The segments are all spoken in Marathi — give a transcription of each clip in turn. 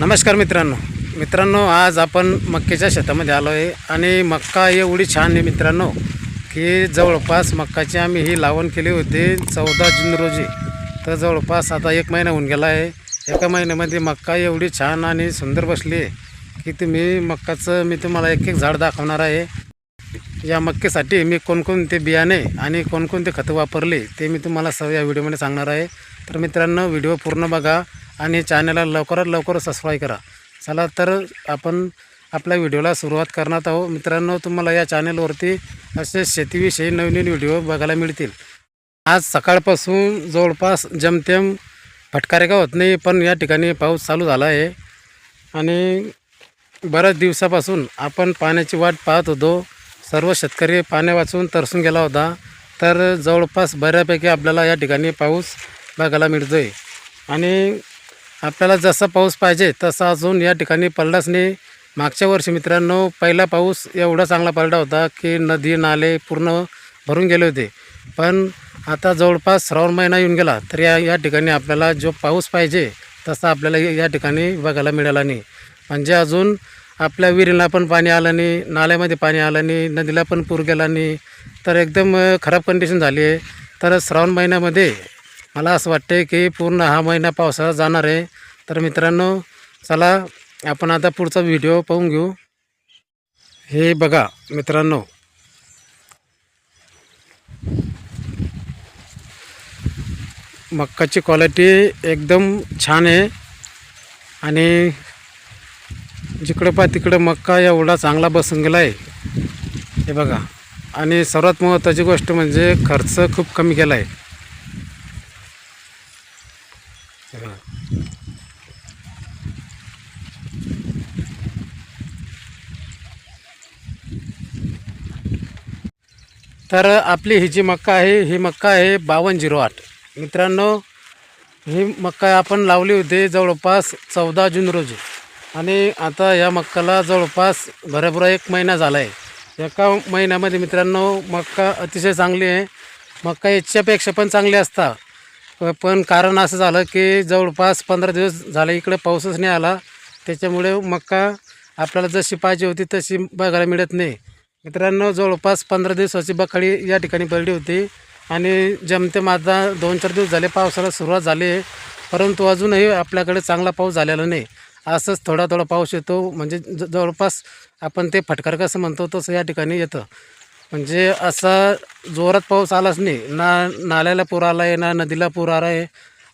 नमस्कार मित्रांनो. मित्रांनो आज आपण मक्क्याच्या शेतामध्ये आलो आहे आणि मक्का एवढी छान आहे मित्रांनो की जवळपास मक्काची आम्ही ही लावण केली होती चौदा जून रोजी. तर जवळपास आता एक महिना होऊन गेला आहे. एका महिन्यामध्ये मक्का एवढी छान आणि सुंदर बसली आहे की तुम्ही मक्काचं मी तुम्हाला एक एक झाड दाखवणार आहे. या मक्केसाठी मी कोणकोणते बियाणे आणि कोणकोणते खतं वापरले ते मी तुम्हाला सर्व या व्हिडिओमध्ये सांगणार आहे. तर मित्रांनो व्हिडिओ पूर्ण बघा. आणि चॅनलला लवकरात लवकर सबस्क्राईब करा. चला तर आपण आपल्या व्हिडिओला सुरुवात करणार आहोत. मित्रांनो तुम्हाला या चॅनलवरती असे शेतीविषयी नवीन व्हिडिओ बघायला मिळतील. आज सकाळपासून जवळपास जमतेम फटकारे का होत नाही पण या ठिकाणी पाऊस चालू झाला आहे. आणि बऱ्याच दिवसापासून आपण पाण्याची वाट पाहत होतो. सर्व शेतकरी पाण्या वाचून तरसून गेला होता. तर जवळपास बऱ्यापैकी आपल्याला या ठिकाणी पाऊस बघायला मिळतो आहे आणि आपल्याला जसा पाऊस पाहिजे तसा अजून या ठिकाणी पडलाच नाही मागच्या वर्षी मित्रांनो पहिला पाऊस एवढा चांगला पडला होता की नदी नाले पूर्ण भरून गेले होते. पण आता जवळपास श्रावण महिना येऊन गेला तर या या ठिकाणी आपल्याला जो पाऊस पाहिजे तसा आपल्याला या ठिकाणी बघायला मिळाला नाही. म्हणजे अजून आपल्या विहिरीला पण पाणी आलं नाही नाल्यामध्ये पाणी आलं नाही नदीला पण पूर गेला नाही. तर एकदम खराब कंडिशन झाली आहे. तर श्रावण महिन्यामध्ये मला असं वाटते की पूर्ण हा महिना पावसाळा जाणार आहे. तर मित्रांनो चला आपण आता पुढचा व्हिडिओ पाहून घेऊ. हे बघा मित्रांनो. मक्काची क्वालिटी एकदम छान आहे. आणि जिकडं पा तिकडं मक्का एवढा चांगला बसून गेला आहे. हे बघा. आणि सर्वात महत्त्वाची गोष्ट म्हणजे खर्च खूप कमी केला आहे हे बघा. तर आपली ही जी मक्का आहे ही मक्का आहे बावन्न झिरो आठ. मित्रांनो ही मक्का आपण लावली होती जवळपास चौदा जून रोजी. आणि आता या मक्काला जवळपास भराभरा एक महिना झाला आहे एका महिन्यामध्ये मित्रांनो मक्का अतिशय चांगली आहे. मक्का याच्यापेक्षा पण चांगली असता. पण कारण असं झालं की जवळपास पंधरा दिवस झाले इकडे पाऊसच नाही आला. त्याच्यामुळे मक्का आपल्याला जशी पाहिजे होती तशी बघायला मिळत नाही. मित्रांनो जवळपास पंधरा दिवसाची बखाडी या ठिकाणी पडली होती आणि जमतेम आता दोन चार दिवस झाले पावसाला सुरुवात झाली आहे. परंतु अजूनही आपल्याकडे चांगला पाऊस झालेला नाही. असंच थोडा थोडा पाऊस येतो. म्हणजे ज जवळपास आपण ते फटकार कसं म्हणतो तसं या ठिकाणी येतं. म्हणजे असा जोरात पाऊस आलाच नाही. ना नाल्याला पूर आला आहे ना नदीला पूर आला आहे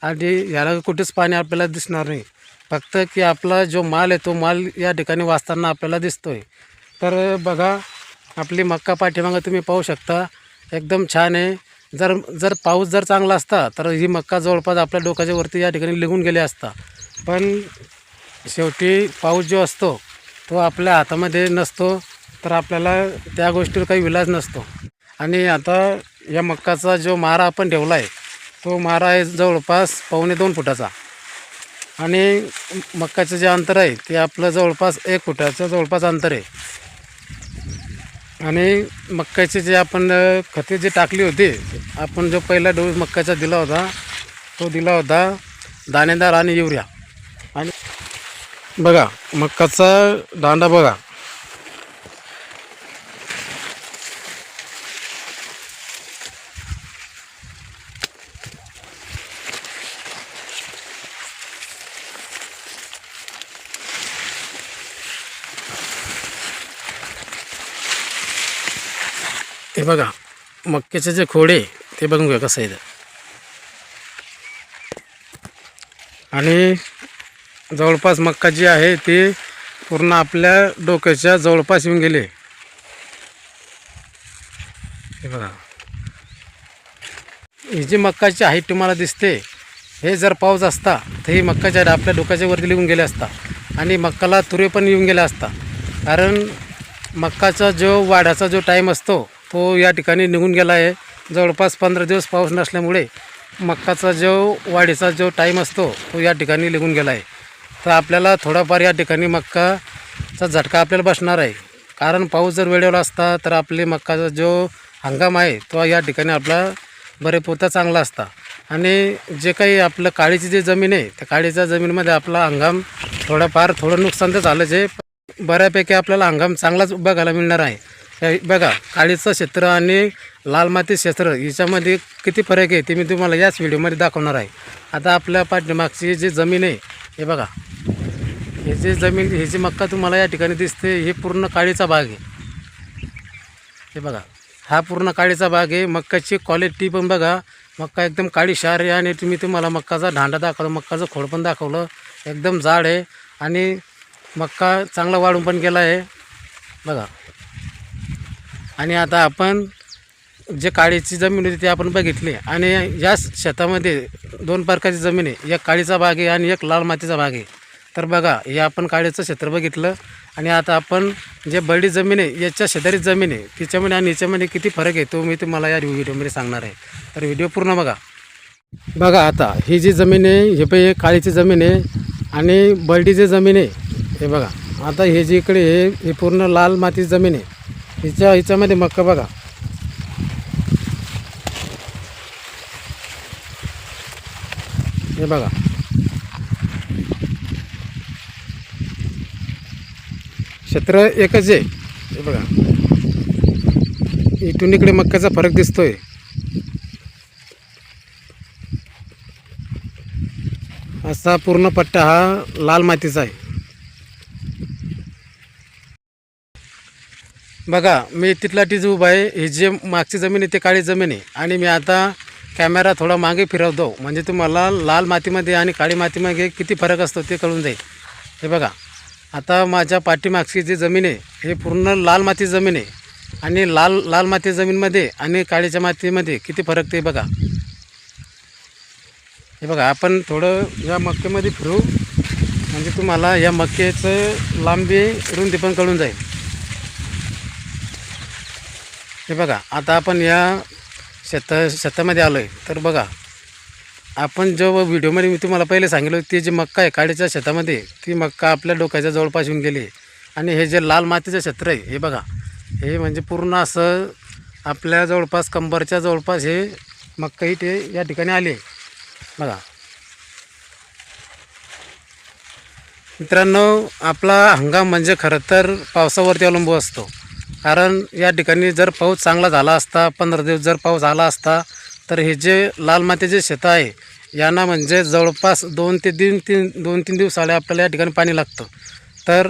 आणि याला कुठेच पाणी आपल्याला दिसणार नाही. फक्त की आपला जो माल आहे तो माल या ठिकाणी वाचताना आपल्याला दिसतो आहे तर बघा आपली मक्का पाठीमागं तुम्ही पाहू शकता एकदम छान आहे. जर जर पाऊस जर चांगला असता तर ही मक्का जवळपास आपल्या डोक्याच्या वरती या ठिकाणी निघून गेली असता. पण शेवटी पाऊस जो असतो तो आपल्या हातामध्ये नसतो. तर आपल्याला त्या गोष्टीवर काही विलाज नसतो. आणि आता या मक्काचा जो मारा आपण ठेवला आहे तो मारा आहे जवळपास पावणे दोन फुटाचा. आणि मक्काचं जे अंतर आहे ते आपलं जवळपास एक फुटाचं जवळपास अंतर आहे. आणि मक्काचे जे आपण खते जे टाकली होती आपण जो पहिला डोस मक्काचा दिला होता तो दिला होता दाणेदार आणि युरिया. आणि बघा मक्काचा दांडा बघा. हे बघा मक्याचे जे खोडे ते बघून घ्या कसं आहे आणि जवळपास मक्का जी आहे ती पूर्ण आपल्या डोक्याच्या जवळपास येऊन गेले हे बघा. ही जी मक्काची हाईट तुम्हाला दिसते हे जर पाऊस असता तर ही मक्काच्या आपल्या डोक्याच्या वरती लिहून गेले असता आणि मक्काला तुरे पण येऊन गेला असता. कारण मक्काचा जो वाढाचा जो टाईम असतो तो या ठिकाणी निघून गेला आहे. जवळपास पंधरा दिवस पाऊस नसल्यामुळे मक्काचा जो वाढीचा जो टाईम असतो तो या ठिकाणी निघून गेला आहे. तर आपल्याला थोडाफार या ठिकाणी मक्काचा झटका आपल्याला बसणार आहे. कारण पाऊस जर वेळेवर असता तर आपले मक्काचा जो हंगाम आहे तो या ठिकाणी आपला बरेपुरता चांगला असता. आणि जे काही आपलं काळीची जी जमीन आहे त्या काळीच्या जमीनमध्ये आपला हंगाम थोडंफार थोडं नुकसान तर झालंच आहे बऱ्यापैकी आपल्याला हंगाम चांगलाच बघायला मिळणार आहे. हे बघा काळीचं क्षेत्र आणि लाल माती क्षेत्र याच्यामध्ये किती फरक आहे ते मी तुम्हाला याच व्हिडिओमध्ये दाखवणार आहे. आता आपल्या पाठीमागची जी जमीन आहे हे बघा. हे जे जमीन हे जी मक्का तुम्हाला या ठिकाणी दिसते हे पूर्ण काळीचा भाग आहे. हे बघा हा पूर्ण काळीचा भाग आहे. मक्काची क्वालिटी पण बघा मक्का एकदम काळी शार आहे आणि तुम्ही तुम्हाला मक्काचा ढांडा दाखवला मक्काचं खोड पण दाखवलं एकदम जाड आहे. आणि मक्का चांगला वाढून पण गेला आहे. बघा. आणि आता आपण जे काळीची जमीन होती ती आपण बघितली. आणि या शेतामध्ये दोन प्रकारची जमीन आहे. एक काळीचा भाग आहे आणि एक लाल मातीचा भाग आहे. तर बघा हे आपण काळीचं क्षेत्र बघितलं. आणि आता आपण जे बरडी जमीन आहे याच्या शेजारी जमीन आहे. तिच्यामध्ये आणि याच्यामध्ये किती फरक आहे तो मी तुम्हाला या व्हिडिओमध्ये सांगणार आहे. तर व्हिडिओ पूर्ण बघा. बघा आता ही जी जमीन आहे हे पण काळीची जमीन आहे. आणि बर्डी जी जमीन आहे. हे बघा आता हे जी इकडे हे पूर्ण लाल मातीची जमीन आहे. हिच्या हिच्यामध्ये मक्का बघा. हे बघा. क्षेत्र एकच आहे. हे बघा. इथून इकडे मक्काचा फरक दिसतोय. असा पूर्ण पट्टा हा लाल मातीचा आहे. बघा मी तिथला टीज उभा आहे ही जे मागची जमीन आहे ते काळी जमीन आहे. आणि मी आता कॅमेरा थोडा मागे फिरवतो. म्हणजे तुम्हाला लाल मातीमध्ये आणि काळी मातीमध्ये किती फरक असतो ते कळून जाईल. हे बघा आता माझ्या पाठीमागची जी जमीन आहे हे पूर्ण लाल माती जमीन आहे. आणि लाल लाल माती जमीनमध्ये आणि काळीच्या मातीमध्ये किती फरक ते बघा. हे बघा आपण थोडं या मक्केमध्ये फिरू. म्हणजे तुम्हाला या मक्केचं लांबी रुंदी पण कळून जाईल. हे बघा आता आपण या शेता शेतामध्ये आलो आहे तर बघा आपण जो व्हिडिओमध्ये मी तुम्हाला पहिले सांगितलं ते जे मक्का आहे काडीच्या शेतामध्ये ती मक्का आपल्या डोक्याच्या जवळपास येऊन गेली. आणि हे जे लाल मातीचं क्षेत्र आहे हे बघा हे म्हणजे पूर्ण असं आपल्या जवळपास कंबरच्या जवळपास हे मक्काही ते या ठिकाणी आली आहे. बघा. मित्रांनो आपला हंगाम म्हणजे खरं तर पावसावरती अवलंबून असतो. कारण या ठिकाणी जर पाऊस चांगला झाला असता पंधरा दिवस जर पाऊस आला असता तर हे जे लाल मातीचे शेतं आहे यांना म्हणजे जवळपास दोन ते तीन तीन दोन तीन दिवसाला आपल्याला या ठिकाणी पाणी लागतं. तर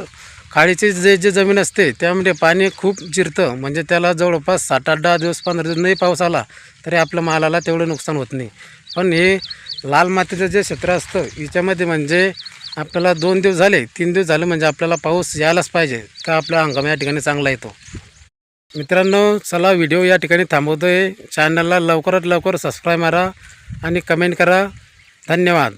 खाडीची जे जे जमीन असते त्यामध्ये पाणी खूप जिरतं. म्हणजे त्याला जवळपास सात आठ दहा दिवस पंधरा दिवस नाही पाऊस आला तरी आपल्या मालाला तेवढं नुकसान होत नाही. पण हे लाल मातीचं जे क्षेत्र असतं याच्यामध्ये म्हणजे आपल्याला दोन दिवस झाले तीन दिवस झाले म्हणजे आपल्याला पाऊस यायलाच पाहिजे का आपला हंगाम या ठिकाणी चांगला येतो? मित्रांनो चला व्हिडिओ या ठिकाणी थांबवतो आहे चॅनलला लवकरात लवकर सबस्क्राईब मारा आणि कमेंट करा. धन्यवाद.